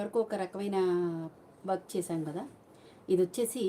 వరకు ఒక రకమైన వర్క్ చేశాం కదా. ఇది వచ్చేసి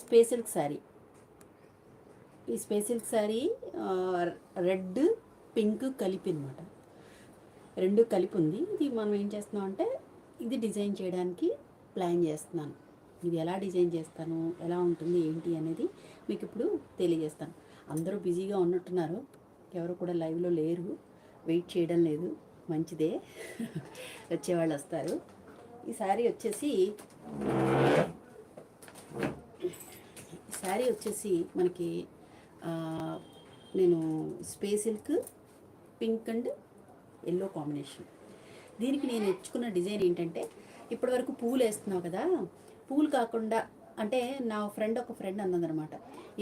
స్పేస్ సిల్క్ శారీ ఈ space silk sari red pink కలిపి అనమాట రెండు కలిపి ఉంది. ఇది మనం ఏం చేస్తున్నాం అంటే ఇది డిజైన్ చేయడానికి ప్లాన్ చేస్తున్నాను. ఇది ఎలా డిజైన్ చేస్తాను ఎలా ఉంటుంది ఏంటి అనేది మీకు ఇప్పుడు తెలియజేస్తాను. అందరూ బిజీగా ఉన్నట్టున్నారు. ఎవరు కూడా లైవ్లో లేరు. వెయిట్ చేయడం లేదు. మంచిదే. వచ్చేవాళ్ళు వస్తారు. ఈ శారీ వచ్చేసి శారీ వచ్చేసి మనకి నేను space silk pink and yellow combination. దీనికి నేను ఎంచుకున్న డిజైన్ ఏంటంటే ఇప్పటివరకు పూలు వేస్తున్నావు కదా పూలు కాకుండా అంటే నా ఫ్రెండ్ ఒక ఫ్రెండ్ అన్నదనమాట.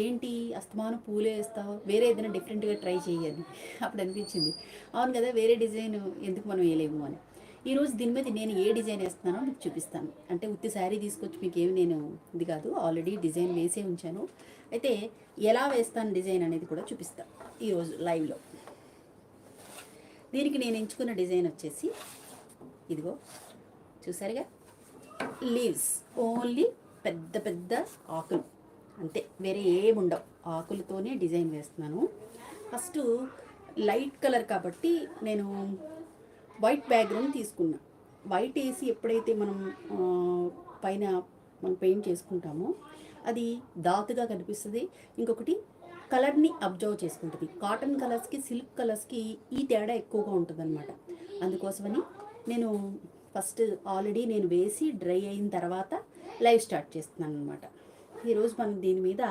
ఏంటి అస్తమానం పూలే వేస్తావు? వేరే ఏదైనా డిఫరెంట్గా ట్రై చేయాలి అప్పుడు అనిపించింది. అవును కదా వేరే డిజైన్ ఎందుకు మనం వేయలేము అని. ఈరోజు దీని మీద నేను ఏ డిజైన్ వేస్తున్నానో మీకు చూపిస్తాను. అంటే ఉత్తి శారీ తీసుకొచ్చి మీకు ఏమి నేను ఇది కాదు ఆల్రెడీ డిజైన్ వేసే ఉంచాను. అయితే ఎలా వేస్తాను డిజైన్ అనేది కూడా చూపిస్తాను ఈరోజు లైవ్లో దీనికి నేను ఎంచుకున్న డిజైన్ వచ్చేసి ఇదిగో చూసారుగా? లీవ్స్ ఓన్లీ పెద్ద పెద్ద ఆకులు. అంతే వేరే ఏముండవు ఆకులతోనే డిజైన్ వేస్తున్నాను. ఫస్ట్ లైట్ కలర్ కాబట్టి నేను వైట్ బ్యాక్గ్రౌండ్ తీసుకున్నా. వైట్ వేసి ఎప్పుడైతే మనం పైన మనం పెయింట్ చేసుకుంటామో అది దాతుగా కనిపిస్తుంది. ఇంకొకటి కలర్ని అబ్జర్వ్ చేసుకుంటుంది. కాటన్ కలర్స్కి సిల్క్ కలర్స్కి ఈ తేడా ఎక్కువగా ఉంటుంది అనమాట అందుకోసమని నేను ఫస్ట్ ఆల్రెడీ నేను వేసి డ్రై అయిన తర్వాత లైవ్ స్టార్ట్ చేస్తున్నాను అనమాట ఈరోజు మనం దీని మీద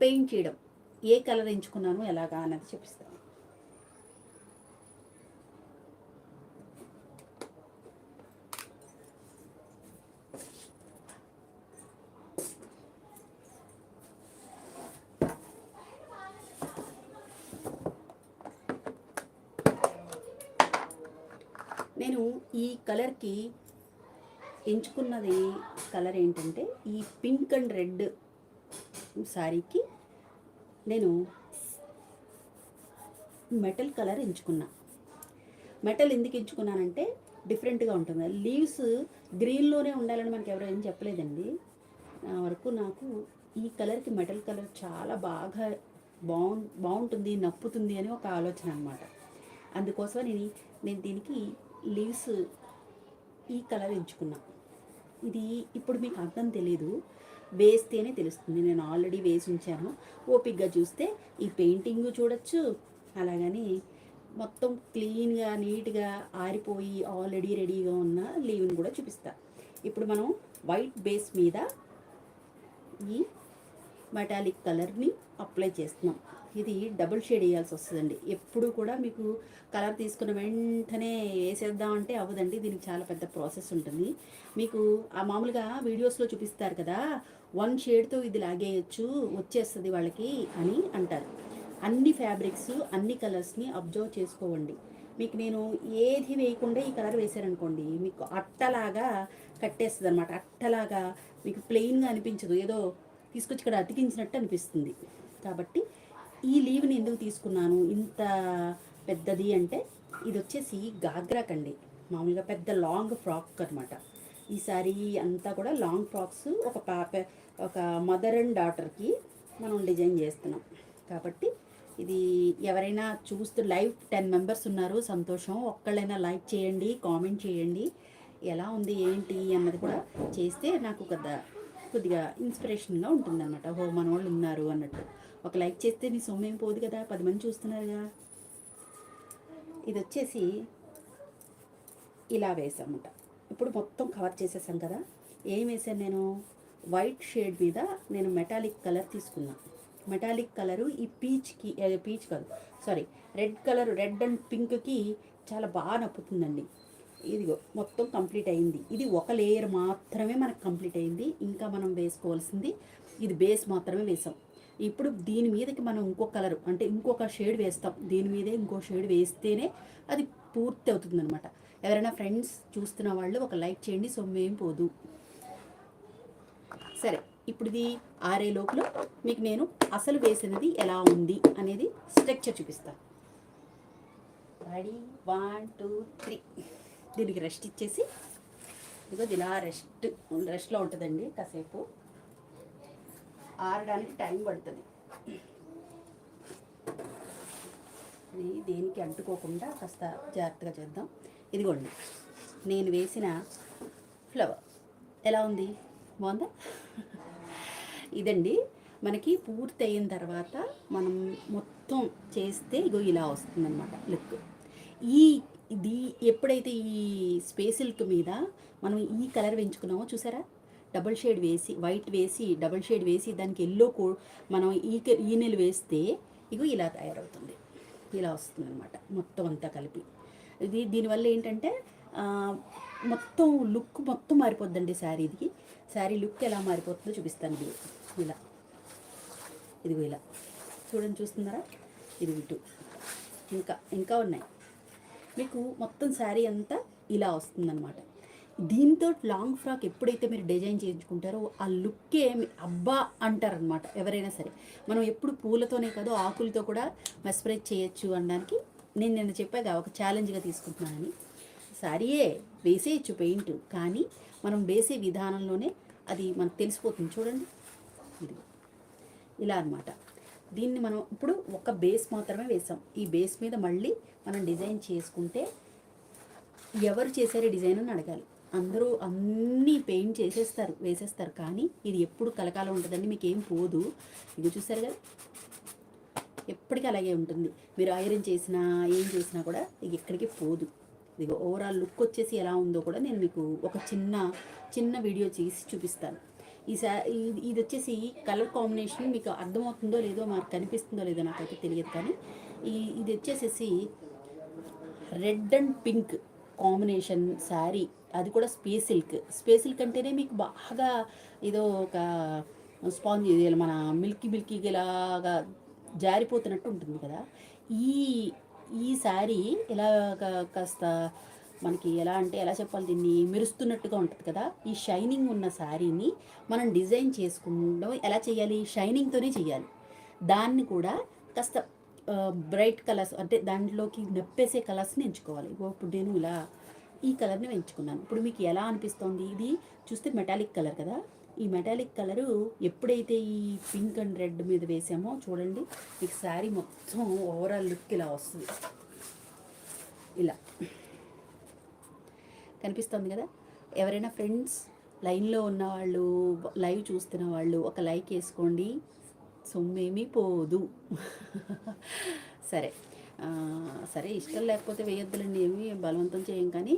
పెయింట్ చేయడం ఏ కలర్ ఎంచుకున్నాను ఎలాగా అన్నది చూపిస్తాను. నేను ఈ కలర్కి ఎంచుకున్నది కలర్ ఏంటంటే ఈ పింక్ అండ్ రెడ్ శారీకి నేను మెటల్ కలర్ ఎంచుకున్నా. మెటల్ ఎందుకు ఎంచుకున్నానంటే డిఫరెంట్గా ఉంటుంది. లీవ్స్ గ్రీన్లోనే ఉండాలని మనకి ఎవరు ఏం చెప్పలేదండి. నా వరకు నాకు ఈ కలర్కి మెటల్ కలర్ చాలా బాగా బాగు బాగుంటుంది నప్పుతుంది అని ఒక ఆలోచన అనమాట అందుకోసం నేను నేను దీనికి లీవ్స్ ఈ కలర్ ఎంచుకున్నాను ఇది ఇప్పుడు మీకు అర్థం తెలియదు వేస్తేనే తెలుస్తుంది. నేను ఆల్రెడీ వేసి ఉంచాను ఓపిక్గా చూస్తే ఈ పెయింటింగ్ చూడొచ్చు. అలాగని మొత్తం క్లీన్గా నీట్గా ఆరిపోయి ఆల్రెడీ రెడీగా ఉన్న లీవ్ని కూడా చూపిస్తా. ఇప్పుడు మనం వైట్ బేస్ మీద ఈ మెటాలిక్ కలర్ని అప్లై చేస్తున్నాం. ఇది డబుల్ షేడ్ వేయాల్సి వస్తుందండి. ఎప్పుడు కూడా మీకు కలర్ తీసుకున్న వెంటనే వేసేద్దామంటే అవ్వదండి. దీనికి చాలా పెద్ద ప్రాసెస్ ఉంటుంది. మీకు ఆ మామూలుగా వీడియోస్లో చూపిస్తారు కదా వన్ షేడ్తో ఇది లాగేయచ్చు వచ్చేస్తుంది వాళ్ళకి అని అంటారు. అన్ని ఫ్యాబ్రిక్స్ అన్ని కలర్స్ని అబ్జర్వ్ చేసుకోవండి. మీకు నేను ఏది వేయకుండా ఈ కలర్ వేసారనుకోండి మీకు అట్టలాగా కట్టేస్తుంది అనమాట అట్టలాగా మీకు ప్లెయిన్గా అనిపించదు. ఏదో తీసుకొచ్చి ఇక్కడ అతికించినట్టు అనిపిస్తుంది. కాబట్టి ఈ లీవ్ని ఎందుకు తీసుకున్నాను? ఇంత పెద్దది అంటే ఇది వచ్చేసి గాగ్రాకండి మామూలుగా పెద్ద లాంగ్ ఫ్రాక్ అనమాట ఈసారి అంతా కూడా లాంగ్ ఫ్రాక్స్ ఒక పాప ఒక మదర్ అండ్ డాటర్కి మనం డిజైన్ చేస్తున్నాం. కాబట్టి ఇది ఎవరైనా చూస్తూ లైవ్ టెన్ మెంబర్స్ ఉన్నారు సంతోషం. ఒక్కళ్ళైనా లైక్ చేయండి కామెంట్ చేయండి. ఎలా ఉంది ఏంటి అన్నది కూడా చేస్తే నాకు కొద్ద కొద్దిగా ఇన్స్పిరేషన్గా ఉంటుందన్నమాట. ఓ మన వాళ్ళు ఉన్నారు అన్నట్టు. ఒక లైక్ చేస్తే నీ ఏం పోదు కదా పది మంది చూస్తున్నారుగా ఇది వచ్చేసి ఇలా వేసామట ఇప్పుడు మొత్తం కవర్ చేసేసాం కదా. ఏం వేసాను నేను? వైట్ షేడ్ మీద నేను మెటాలిక్ కలర్ తీసుకున్నా. మెటాలిక్ కలరు ఈ పీచ్కి పీచ్ కాదు. Sorry red colour red and పింక్కి చాలా బాగా నప్పుతుందండి. ఇదిగో మొత్తం కంప్లీట్ అయింది. ఇది ఒక లేయర్ మాత్రమే మనకు కంప్లీట్ అయింది. ఇంకా మనం వేసుకోవాల్సింది ఇది బేస్ మాత్రమే వేసాం. ఇప్పుడు దీని మీదకి మనం ఇంకో కలర్ అంటే ఇంకొక షేడ్ వేస్తాం. దీని మీదే ఇంకో షేడ్ వేస్తేనే అది పూర్తి అవుతుంది అనమాట ఎవరైనా ఫ్రెండ్స్ చూస్తున్న వాళ్ళు ఒక లైక్ చేయండి సొమ్మేం పోదు. సరే ఇప్పుడు ఇది ఆరే లోపల మీకు నేను అసలు వేసినది ఎలా ఉంది అనేది స్ట్రక్చర్ చూపిస్తాను రెడీ వన్ టూ త్రీ దీనికి రెస్ట్ ఇచ్చేసి ఇదిగో ఇది ఇలా రెస్ట్ రెస్ట్లో ఉంటుందండి కాసేపు. ఆరడానికి టైం పడుతుంది. ఇది దేనికి అంటుకోకుండా కాస్త జాగ్రత్తగా చేద్దాం. ఇదిగోండి నేను వేసిన ఫ్లవర్. ఎలా ఉంది? బాగుందా? ఇదండి మనకి పూర్తయిన తర్వాత మనం మొత్తం చేస్తే ఇగో ఇలా వస్తుందన్నమాట లుక్. ఈ ఇది ఎప్పుడైతే ఈ స్పేసిల్క్ మీద మనం ఈ కలర్ పెంచుకున్నామో చూసారా? డబుల్ షేడ్ వేసి వైట్ వేసి డబుల్ షేడ్ వేసి దానికి ఎల్లో కో మనం ఈ ఈనెలు ఈ నెల వేస్తే ఇగో ఇలా తయారవుతుంది. ఇలా వస్తుంది అనమాట మొత్తం అంతా కలిపి. ఇది దీనివల్ల ఏంటంటే మొత్తం లుక్ మొత్తం మారిపోద్దండి శారీది శారీ లుక్ ఎలా మారిపోతుందో చూపిస్తాను మీరు ఇలా. ఇదిగో ఇలా. చూడండి చూస్తున్నారా? ఇది ఇటు. ఇంకా ఇంకా ఉన్నాయి. మీకు మొత్తం శారీ అంతా ఇలా వస్తుందన్నమాట. దీంతో లాంగ్ ఫ్రాక్ ఎప్పుడైతే మీరు డిజైన్ చేయించుకుంటారో ఆ లుక్కే మీ- అబ్బా అంటారనమాట ఎవరైనా సరే. మనం ఎప్పుడు పూలతోనే కాదు ఆకులతో కూడా మెస్ప్రైజ్ చేయొచ్చు అనడానికి నేను నిన్న చెప్పాగా ఒక ఛాలెంజ్గా తీసుకుంటున్నానని. సారీయే వేసేయచ్చు పెయింట్ కానీ మనం వేసే విధానంలోనే అది మనకు తెలిసిపోతుంది. చూడండి. ఇది ఇలా అనమాట దీన్ని మనం ఇప్పుడు ఒక బేస్ మాత్రమే వేసాం. ఈ బేస్ మీద మళ్ళీ మనం డిజైన్ చేసుకుంటే ఎవరు చేశారు డిజైన్ అని అడగాలి. అందరూ అన్నీ పెయింట్ చేసేస్తారు వేసేస్తారు. కానీ ఇది ఎప్పుడు కలకాలం ఉంటుందండి మీకు ఏం పోదు. ఇది చూసారు కదా? ఎప్పటికీ అలాగే ఉంటుంది. మీరు ఐరన్ చేసినా ఏం చేసినా కూడా ఇది ఎక్కడికి పోదు. ఇది ఓవరాల్ లుక్ వచ్చేసి ఎలా ఉందో కూడా నేను మీకు ఒక చిన్న చిన్న వీడియో చేసి చూపిస్తాను. ఈ సా ఇది వచ్చేసి కలర్ కాంబినేషన్ మీకు అర్థమవుతుందో లేదో మాకు కనిపిస్తుందో లేదో నాకైతే తెలియదు కానీ ఈ ఇది వచ్చేసేసి red and pink combination sari. అది కూడా స్పేస్ సిల్క్. స్పేస్ సిల్క్ అంటేనే మీకు బాగా ఏదో ఒక స్పాంజ్ మన మిల్కీ మిల్కీ ఇలాగా జారిపోతున్నట్టు ఉంటుంది కదా. ఈ ఈ శారీ ఇలా కాస్త మనకి ఎలా అంటే ఎలా చెప్పాలి? దీన్ని మెరుస్తున్నట్టుగా ఉంటుంది కదా. ఈ షైనింగ్ ఉన్న శారీని మనం డిజైన్ చేసుకుంటాం ఎలా చేయాలి? షైనింగ్తోనే చేయాలి. దాన్ని కూడా కాస్త బ్రైట్ కలర్స్ అంటే దాంట్లోకి నప్పేసే కలర్స్ని ఎంచుకోవాలి. ఇప్పుడు నేను ఇలా ఈ కలర్ని ఎంచుకున్నాను. ఇప్పుడు మీకు ఎలా అనిపిస్తోంది? ఇది చూస్తే మెటాలిక్ కలర్ కదా? ఈ మెటాలిక్ కలరు ఎప్పుడైతే ఈ పింక్ అండ్ రెడ్ మీద వేసామో చూడండి మీకు శారీ మొత్తం ఓవరాల్ లుక్ ఇలా వస్తుంది. ఇలా. కనిపిస్తుంది కదా? ఎవరైనా ఫ్రెండ్స్ లైన్లో ఉన్న వాళ్ళు లైవ్ చూస్తున్న వాళ్ళు ఒక లైక్ వేసుకోండి. సొమ్మేమీ పోదు. సరే. సరే ఇష్టం లేకపోతే వేయొద్దులండి ఏమి బలవంతం చేయం కానీ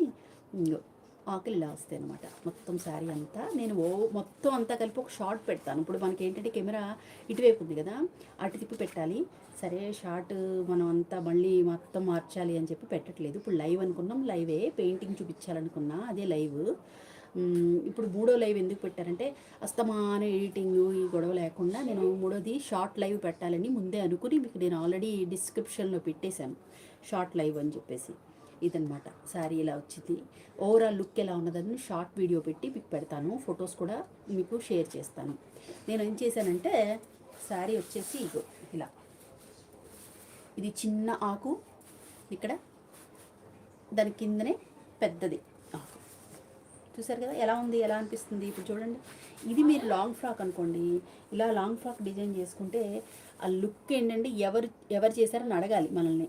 ఇంగో ఆకులు ఇలా వస్తాయి అనమాట మొత్తం శారీ అంతా నేను ఓ మొత్తం అంతా కలిపి ఒక షార్ట్ పెడతాను. ఇప్పుడు మనకి ఏంటంటే కెమెరా ఇటువైపు ఉంది కదా అటు తిప్పి పెట్టాలి. సరే షార్ట్ మనం అంతా మళ్ళీ మొత్తం మార్చాలి అని చెప్పి పెట్టట్లేదు. ఇప్పుడు లైవ్ అనుకున్నాం లైవే పెయింటింగ్ చూపించాలనుకున్నా అదే లైవ్. ఇప్పుడు మూడో లైవ్ ఎందుకు పెట్టారంటే అస్తమాన ఎడిటింగ్ ఈ గొడవ లేకుండా నేను మూడోది షార్ట్ లైవ్ పెట్టాలని ముందే అనుకుని మీకు నేను ఆల్రెడీ డిస్క్రిప్షన్లో పెట్టేశాను షార్ట్ లైవ్ అని చెప్పేసి. ఇదనమాట శారీ ఇలా వచ్చింది. ఓవరాల్ లుక్ ఎలా ఉన్నదని షార్ట్ వీడియో పెట్టి మీకు పెడతాను. ఫొటోస్ కూడా మీకు షేర్ చేస్తాను. నేను ఏం చేశానంటే శారీ వచ్చేసి ఇగో ఇలా. ఇది చిన్న ఆకు. ఇక్కడ. దాని కిందనే పెద్దది. చూసారు కదా? ఎలా ఉంది? ఎలా అనిపిస్తుంది? ఇప్పుడు చూడండి. ఇది మీరు లాంగ్ ఫ్రాక్ అనుకోండి. ఇలా లాంగ్ ఫ్రాక్ డిజైన్ చేసుకుంటే ఆ లుక్ ఏంటంటే ఎవరు ఎవరు చేశారని అడగాలి మనల్ని.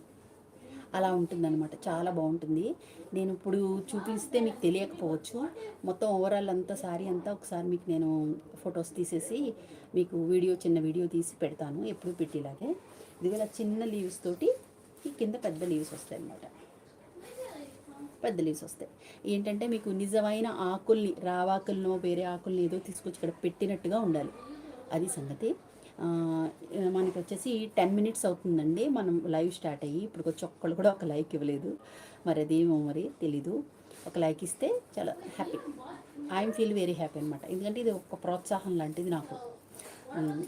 అలా ఉంటుందన్నమాట. చాలా బాగుంటుంది. నేను ఇప్పుడు చూపిస్తే మీకు తెలియకపోవచ్చు. మొత్తం ఓవరాల్ అంతా సారీ అంతా ఒకసారి మీకు నేను ఫొటోస్ తీసేసి మీకు వీడియో చిన్న వీడియో తీసి పెడతాను. ఎప్పుడు పెట్టేలాగే. ఇది చిన్న లీవ్స్ తోటి ఈ కింద పెద్ద లీవ్స్ వస్తాయి అన్నమాట పెద్ద లీవ్స్ వస్తాయి. ఏంటంటే మీకు నిజమైన ఆకుల్ని రావాకులను వేరే ఆకుల్ని ఏదో తీసుకొచ్చి ఇక్కడ పెట్టినట్టుగా ఉండాలి. అది సంగతి. మనకి వచ్చేసి టెన్ మినిట్స్ అవుతుందండి. మనం లైవ్ స్టార్ట్ అయ్యి ఇప్పుడు వచ్చి ఒక్కళ్ళు కూడా ఒక లైక్ ఇవ్వలేదు. మరి అదేమో మరి తెలీదు. ఒక లైక్ ఇస్తే చాలా happy I'm feel very happy అనమాట ఎందుకంటే ఇది ఒక ప్రోత్సాహం లాంటిది నాకు.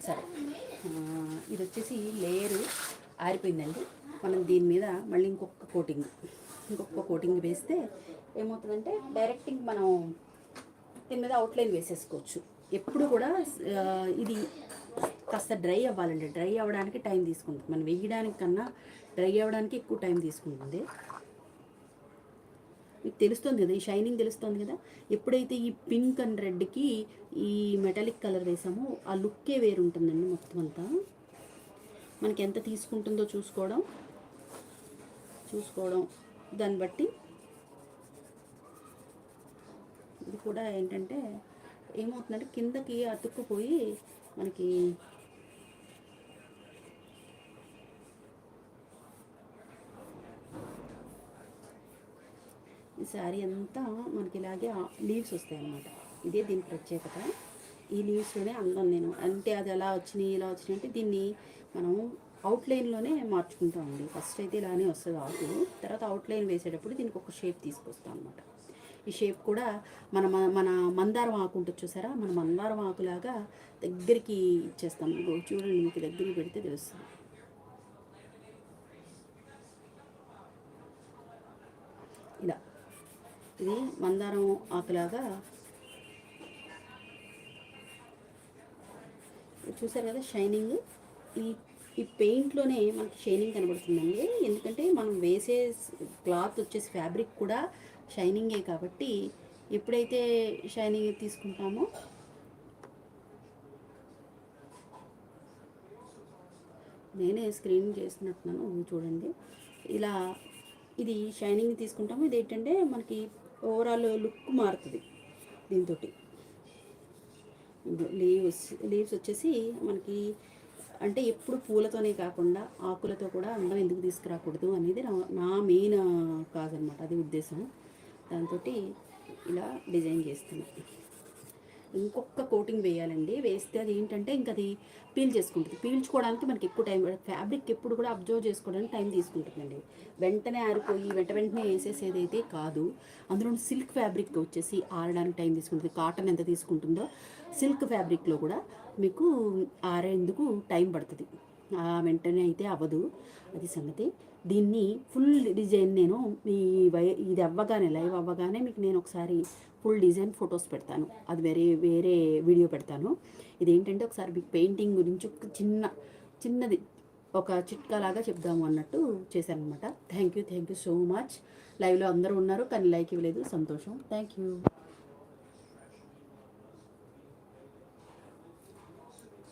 సరే. ఇది వచ్చేసి లేయరు ఆరిపోయిందండి. మనం దీని మీద మళ్ళీ ఇంకొక కోటింగ్ ఇంకొక కోటింగ్ వేస్తే ఏమవుతుందంటే డైరెక్టింగ్ మనం దీని మీద అవుట్లైన్ వేసేసుకోవచ్చు. ఎప్పుడు కూడా ఇది కాస్త డ్రై అవ్వాలండి. డ్రై అవ్వడానికి టైం తీసుకుంటుంది. మనం వేయడానికి కన్నా డ్రై అవ్వడానికి ఎక్కువ టైం తీసుకుంటుంది. మీకు తెలుస్తుంది కదా ఈ షైనింగ్ తెలుస్తుంది కదా? ఎప్పుడైతే ఈ పింక్ అండ్ రెడ్కి ఈ మెటాలిక్ కలర్ వేసామో ఆ లుక్కే వేరు ఉంటుందండి మొత్తం అంతా. మనకి ఎంత తీసుకుంటుందో చూసుకోవడం. చూసుకోవడం. దాన్ని బట్టి ఇది కూడా ఏంటంటే ఏమవుతుందంటే కిందకి అతుక్కుపోయి మనకి ఈ శారీ అంతా మనకి ఇలాగే లీవ్స్ వస్తాయి అన్నమాట ఇదే దీని ప్రత్యేకత. ఈ లీవ్స్లోనే అందం నేను. అంటే అది ఎలా వచ్చినాయి ఇలా వచ్చినాయి అంటే దీన్ని మనం అవుట్లైన్లోనే మార్చుకుంటామండి. ఫస్ట్ అయితే ఇలానే వస్తుంది ఆకు. తర్వాత అవుట్లైన్ వేసేటప్పుడు దీనికి ఒక షేప్ తీసుకొస్తాం అనమాట ఈ షేప్ కూడా మన మన- మందారం ఆకు ఉంటుంది చూసారా? మన మందారం ఆకులాగా దగ్గరికి ఇచ్చేస్తాం. చూడండి మీకు దగ్గరికి పెడితే తెలుస్తుంది. ఇలా. ఇది మందారం ఆకులాగా చూసారు కదా? షైనింగ్ ఈ ఈ పెయింట్లోనే మనకి షైనింగ్ కనబడుతుందండి. ఎందుకంటే మనం వేసే క్లాత్ వచ్చేసి ఫ్యాబ్రిక్ కూడా షైనింగే కాబట్టి ఎప్పుడైతే షైనింగ్ తీసుకుంటామో నేనే స్క్రీన్ చేస్తున్నట్టున్నాను చూడండి. ఇలా ఇది షైనింగ్ తీసుకుంటాము. ఇది ఏంటంటే మనకి ఓవరాల్ లుక్ మారుతుంది దీంతో లీవ్స్ లీవ్స్ వచ్చేసి మనకి అంటే ఎప్పుడు పూలతోనే కాకుండా ఆకులతో కూడా అందం ఎందుకు తీసుకురాకూడదు అనేది నా నా మెయిన్ కాజ్ అనమాట అది ఉద్దేశం. దాంతో ఇలా డిజైన్ చేస్తున్నాను ఇంకొక కోటింగ్ వేయాలండి. వేస్తే అది ఏంటంటే ఇంకా అది పీల్ చేసుకుంటుంది. పీల్చుకోవడానికి మనకి ఎక్కువ టైం ఫ్యాబ్రిక్ ఎప్పుడు కూడా అబ్జర్వ్ చేసుకోవడానికి టైం తీసుకుంటుందండి. వెంటనే ఆరిపోయి వెంట వెంటనే వేసేసేదైతే అయితే కాదు. అందులో సిల్క్ ఫ్యాబ్రిక్ వచ్చేసి ఆరడానికి టైం తీసుకుంటుంది. కాటన్ ఎంత తీసుకుంటుందో సిల్క్ ఫ్యాబ్రిక్లో కూడా మీకు ఆరేందుకు టైం పడుతుంది? ఆ వెంటనే అయితే అవ్వదు. అది సంగతి. దీన్ని ఫుల్ డిజైన్ నేను మీ వై ఇది అవ్వగానే లైవ్ అవ్వగానే మీకు నేను ఒకసారి ఫుల్ డిజైన్ ఫొటోస్ పెడతాను. అది వేరే వేరే వీడియో పెడతాను. ఇదేంటంటే ఒకసారి మీకు పెయింటింగ్ గురించి ఒక చిన్న చిన్నది ఒక చిట్కాలాగా చెప్దాము అన్నట్టు చేశాను అనమాట thank you thank you so much. లైవ్లో అందరూ ఉన్నారు కానీ లైక్ ఇవ్వలేదు. సంతోషం. Thank you